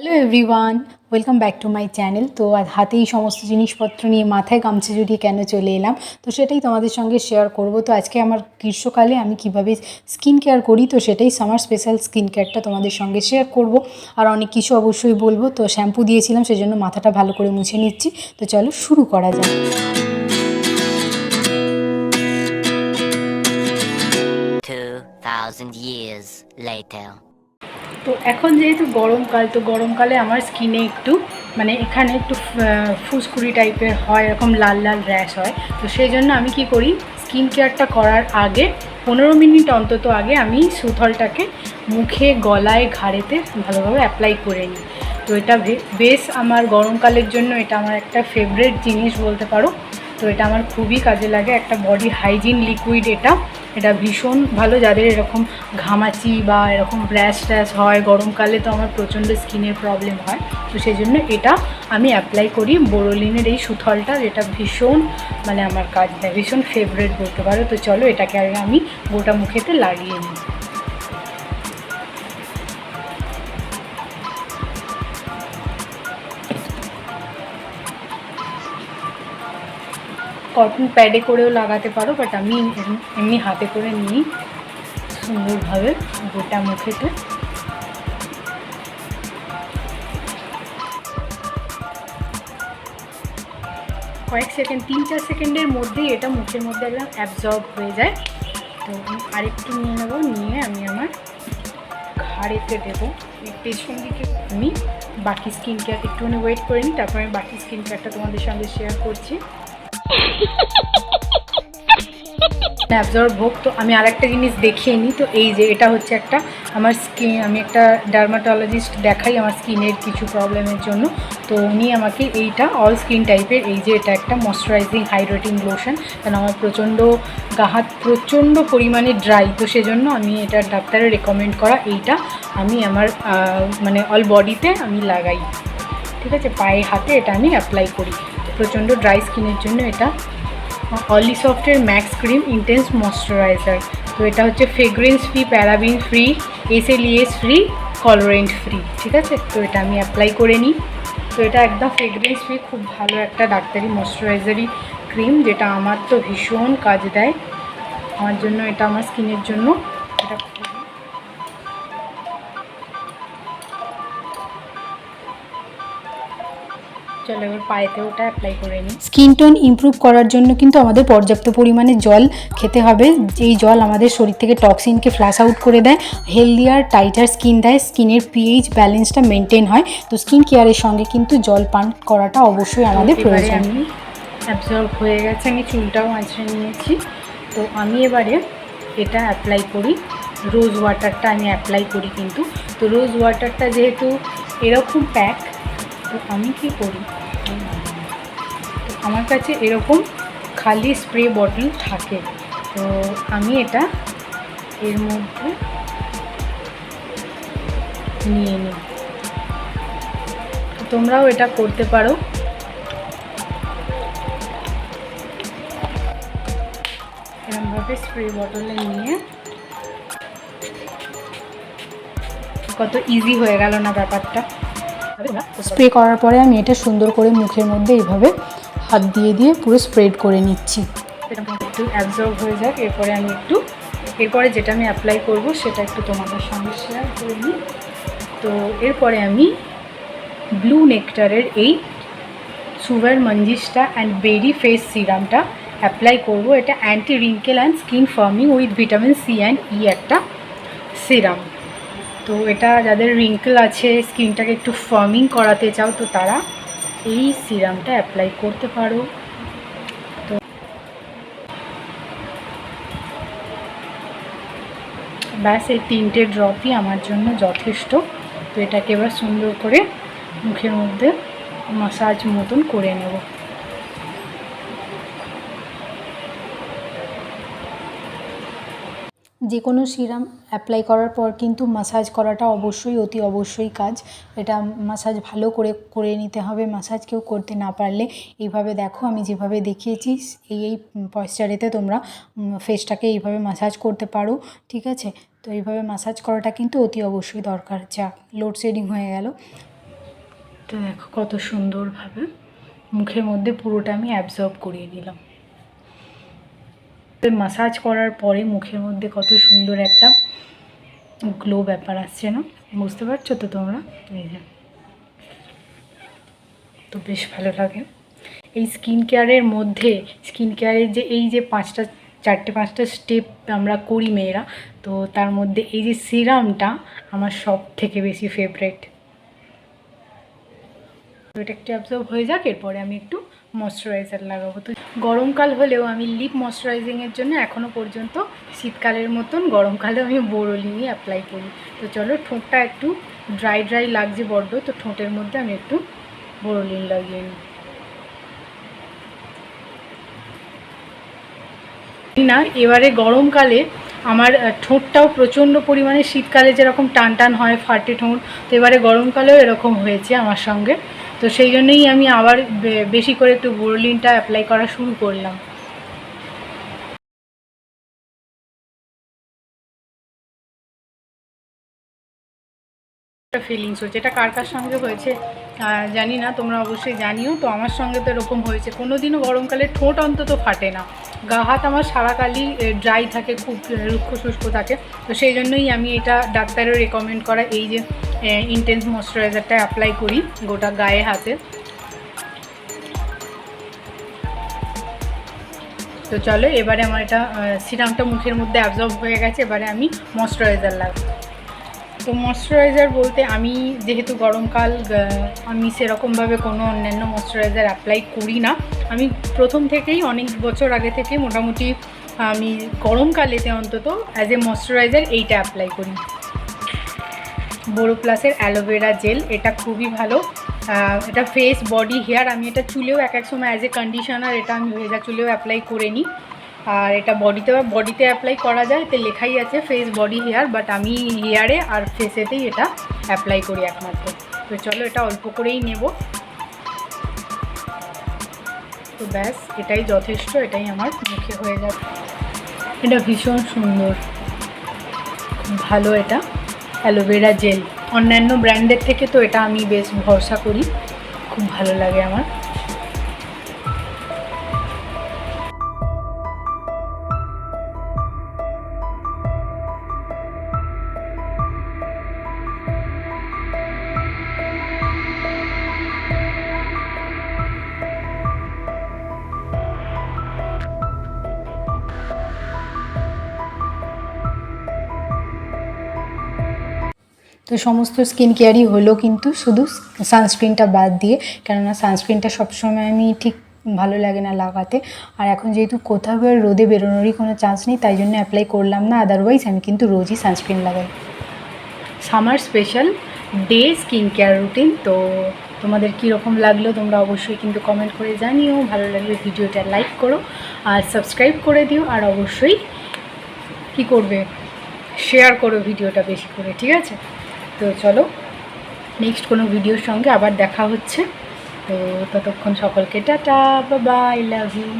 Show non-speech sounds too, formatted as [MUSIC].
Hello everyone welcome back to my channel তো আজ হাতেই সমস্ত জিনিসপত্র নিয়ে মাথায় গামছা জড়িয়ে কেন চলে এলাম, তো সেটাই তোমাদের সঙ্গে শেয়ার করব। তো আজকে আমার গ্রীষ্মকালে আমি কীভাবে স্কিন কেয়ার করি, তো সেটাই সামার স্পেশাল স্কিন কেয়ারটা তোমাদের সঙ্গে শেয়ার করব। আর অনেক কিছু অবশ্যই বলব। তো শ্যাম্পু দিয়েছিলাম, সেজন্য মাথাটা ভালো করে মুছে নিচ্ছি। তো চলো শুরু করা যাক। Years later. তো এখন যেহেতু গরমকাল, তো গরমকালে আমার স্কিনে একটু মানে এখানে একটু ফুসকুড়ি টাইপের হয়, এরকম লাল লাল র্যাশ হয়। তো সেই জন্য আমি কি করি, স্কিন কেয়ারটা করার আগে, পনেরো মিনিট অন্তত আগে আমি সুথলটাকে মুখে, গলায়, ঘাড়েতে ভালোভাবে অ্যাপ্লাই করে নিই। তো এটা বেশ আমার গরমকালের জন্য এটা আমার একটা ফেভারেট জিনিস বলতে পারো। তো এটা আমার খুবই কাজে লাগে, একটা বডি হাইজিন লিকুইড এটা এটা ভীষণ ভালো। যাদের এরকম ঘামাচি বা এরকম র্যাশ ট্যাশ হয়, গরমকালে তো আমার প্রচণ্ড স্কিনের প্রবলেম হয়। তো সেই জন্য এটা আমি অ্যাপ্লাই করি। বোরোলিনের এই সুথলটা যেটা ভীষণ মানে আমার কাজ দেয়, ভীষণ ফেভারেট বলতে পারো। তো চলো এটাকে আগে আমি গোটা মুখেতে লাগিয়ে নিই। কটন প্যাডে করেও লাগাতে পারো বাট আমি এমনি হাতে করে নিই সুন্দরভাবে গোটা মুখেতে। কয়েক সেকেন্ড, তিন চার সেকেন্ডের মধ্যেই এটা মুখের মধ্যে একদম অ্যাবজর্ব হয়ে যায়। তো আরেকটু নিয়ে নেব, নিয়ে আমি আমার ঘাড়েতে দেবো। পেছন দিকে আমি বাকি স্কিন কেয়ার একটুখানি ওয়েট করে নিই, তারপর আমি বাকি স্কিন কেয়ারটা তোমাদের সঙ্গে শেয়ার করছি। [LAUGHS] অ্যাবজর্ব হোক তো আমি আরেকটা জিনিস দেখিয়ে নিই। তো এই যে এটা হচ্ছে একটা আমার স্কিন আমি একটা ডার্মাটোলজিস্ট দেখাই আমার স্কিনের কিছু প্রবলেমের জন্য। তো উনি আমাকে এইটা অল স্কিন টাইপের এই যে এটা একটা ময়শ্চারাইজিং হাইড্রেটিং লোশন কারণ আমার প্রচণ্ড গা হাত প্রচণ্ড পরিমাণে ড্রাই তো সেজন্য আমি এটা ডাক্তারের রেকমেন্ড করা, এইটা আমি আমার মানে অল বডিতে আমি লাগাই। ঠিক আছে? পায়ে, হাতে এটা আমি অ্যাপ্লাই করি। প্রচণ্ড ড্রাই স্কিনের জন্য এটা অলি সফটের ম্যাক্স ক্রিম ইন্টেন্স ময়শ্চারাইজার তো এটা হচ্ছে fragrance free paraben free SLES free colourant free ঠিক আছে? তো এটা আমি অ্যাপ্লাই করে নিই। তো এটা একদম ফ্রেগ্রেন্স ফ্রি খুব ভালো একটা ডাক্তারি ময়শ্চারাইজারই ক্রিম যেটা আমার তো ভীষণ কাজ দেয়। আমার জন্য এটা আমার স্কিনের জন্য। এটা চলো এবার পায়েতে ওটা অ্যাপ্লাই করে নিই। স্কিন টোন ইমপ্রুভ করার জন্য কিন্তু আমাদের পর্যাপ্ত পরিমাণে জল খেতে হবে। এই জল আমাদের শরীর থেকে টক্সিনকে ফ্ল্যাশ আউট করে দেয় হেলদিয়ার টাইটার স্কিন দেয় স্কিনের পিএইচ ব্যালেন্সটা মেনটেন হয়। তো স্কিন কেয়ারের সঙ্গে কিন্তু জল পান করাটা অবশ্যই আমাদের প্রয়োজন। আমি অ্যাবজর্ব হয়ে গেছে আমি চুলটাও মাঝে নিয়েছি। তো আমি এবারে এটা অ্যাপ্লাই করি। রোজ ওয়াটারটা আমি অ্যাপ্লাই করি কিন্তু। তো রোজ ওয়াটারটা যেহেতু এরকম প্যাক তো আমি কি করি? তো আমার কাছে এরকম খালি স্প্রে বটল থাকে। তো আমি এটা এর মধ্যে নিয়ে নিই। তোমরাও এটা করতে পারো। এরমভাবে স্প্রে বটলে নিয়ে কত ইজি হয়ে গেল না ব্যাপারটা। স্প্রে করার পরে আমি এটা সুন্দর করে মুখের মধ্যে এইভাবে হাত দিয়ে দিয়ে পুরো স্প্রেড করে নিচ্ছি। একটু অ্যাবজর্ব হয়ে যাক। এরপরে আমি একটু, এরপরে যেটা আমি অ্যাপ্লাই করব সেটা একটু তোমাদের সঙ্গে শেয়ার করে তো এরপরে আমি ব্লু নেকটারের এই sugar manjistha and berry face সিরামটা apply করব। এটা anti wrinkle and skin firming with vitamin C and E একটা সিরাম তো এটা যাদের রিঙ্কেল আছে স্কিনটাকে একটু ফার্মিং করাতে চাও, তো তারা এই সিরামটা অ্যাপ্লাই করতে পারো। তো ব্যাস, এই তিনটে ড্রপই আমার জন্য যথেষ্ট। তো এটাকে এবার সুন্দর করে মুখের মধ্যে মাসাজ মতন করে নেব। যে কোনো সিরাম অ্যাপ্লাই করার পর কিন্তু মাসাজ করাটা অবশ্যই অতি অবশ্যই কাজ। এটা মাসাজ ভালো করে করে নিতে হবে। মাসাজ কেউ করতে না পারলে এইভাবে দেখো, আমি যেভাবে দেখিয়েছি, এই এই পয়শ্চারেতে তোমরা ফেসটাকে এইভাবে মাসাজ করতে পারো, ঠিক আছে? তো এইভাবে মাসাজ করাটা কিন্তু অতি অবশ্যই দরকার। যা লোডশেডিং হয়ে গেল। তো দেখো কত সুন্দরভাবে মুখের মধ্যে পুরোটা আমি অ্যাবজর্ব করিয়ে দিলাম মাসাজ করার পরে মুখের মধ্যে কত সুন্দর একটা গ্লো ব্যাপার আসছে না? বুঝতে পারছ তো তোমরা? এই যে। তো বেশ ভালো লাগে। এই স্কিন কেয়ারের মধ্যে স্কিন কেয়ারের যে এই যে পাঁচটা, চারটে, পাঁচটা স্টেপ আমরা করি মেয়েরা, তো তার মধ্যে এই যে সিরামটা আমার সব থেকে বেশি ফেভারেট এটা একটু অ্যাবজর্ব হয়ে যাক, এরপরে আমি একটু ময়শ্চারাইজার লাগাবো। তো গরমকাল হলেও আমি লিপ ময়শ্চারাইজিংয়ের জন্য এখনও পর্যন্ত শীতকালের মতন গরমকালেও আমি বোরোলিনই অ্যাপ্লাই করি। তো চলো ঠোঁটটা একটু ড্রাই ড্রাই লাগছে বড্ড, তো ঠোঁটের মধ্যে আমি একটু বোরোলিন লাগিয়ে নিই। না, এবারে গরমকালে আমার ঠোঁটটাও প্রচণ্ড পরিমাণে শীতকালে যেরকম টান টান হয় ফাটে ঠোঁট, তো এবারে গরমকালেও এরকম হয়েছে আমার সঙ্গে। তো সেই জন্যই আমি আবার বেশি করে একটু বোরলিনটা অ্যাপ্লাই করা শুরু করলাম। একটা ফিলিংস হচ্ছে এটা কার কার সঙ্গে হয়েছে জানি না, তোমরা অবশ্যই জানিও। তো আমার সঙ্গে তো এরকম হয়েছে। কোনো দিনও গরমকালে ঠোঁট অন্তত ফাটে না। গা হাত আমার সারাকালই ড্রাই থাকে, খুব রুক্ষ শুষ্ক থাকে। তো সেই জন্যই আমি এটা ডাক্তারের রেকমেন্ড করা এই যে ইন্টেন্স ময়শ্চারাইজারটা অ্যাপ্লাই করি গোটা গায়ে, হাতে। তো চলো, এবারে আমার এটা সিরামটা মুখের মধ্যে অ্যাবজর্ব হয়ে গেছে। এবারে আমি ময়শ্চারাইজার লাগাবো। তো ময়শ্চারাইজার বলতে আমি যেহেতু গরমকাল আমি সেরকমভাবে কোনো অন্যান্য ময়শ্চারাইজার অ্যাপ্লাই করি না। আমি প্রথম থেকেই অনেক বছর আগে থেকে মোটামুটি, আমি গরমকালেতে অন্তত অ্যাজ এ ময়শ্চারাইজার এইটা অ্যাপ্লাই করি। বোরো প্লাসের অ্যালোভেরা জেল এটা খুবই ভালো। এটা ফেস বডি হেয়ার আমি এটা চুলেও এক এক সময় অ্যাজ এ কন্ডিশনার এটা আমি ভেজা চুলেও অ্যাপ্লাই করে নিই। আর এটা বডিতে বডিতে অ্যাপ্লাই করা যায়। এতে লেখাই আছে ফেস বডি হেয়ার বাট আমি হেয়ারে আর ফেসেতেই এটা অ্যাপ্লাই করি একমাত্র। তো চলো এটা অল্প করেই নেব। তো ব্যাস, এটাই যথেষ্ট, এটাই আমার মুখে হয়ে যাবে এটা ভীষণ সুন্দর। ভালো এটা। অ্যালোভেরা জেল অন্যান্য ব্র্যান্ডের থেকে তো এটা আমি বেশ ভরসা করি। খুব ভালো লাগে আমার। তো সমস্ত স্কিন কেয়ারই হলো কিন্তু শুধু সানস্ক্রিনটা বাদ দিয়ে। কেননা সানস্ক্রিনটা সবসময় আমি ঠিক ভালো লাগে না লাগাতে। আর এখন যেহেতু কোথাও রোদে বেরোনোরই কোনো চান্স নেই, তাই জন্য অ্যাপ্লাই করলাম না। আদারওয়াইজ আমি কিন্তু রোজই সানস্ক্রিন লাগাই। Summer special day skin care routine তো তোমাদের কীরকম লাগল তোমরা অবশ্যই কিন্তু কমেন্ট করে জানিও। ভালো লাগলে ভিডিওটা লাইক করো আর সাবস্ক্রাইব করে দিও। আর অবশ্যই কি করবে? শেয়ার করো ভিডিওটা বেশি করে, ঠিক আছে? তো চলো নেক্সট কোনো ভিডিওর সঙ্গে আবার দেখা হচ্ছে। তো ততক্ষণ সকলকে টাটা বা বাই লাভ ইউ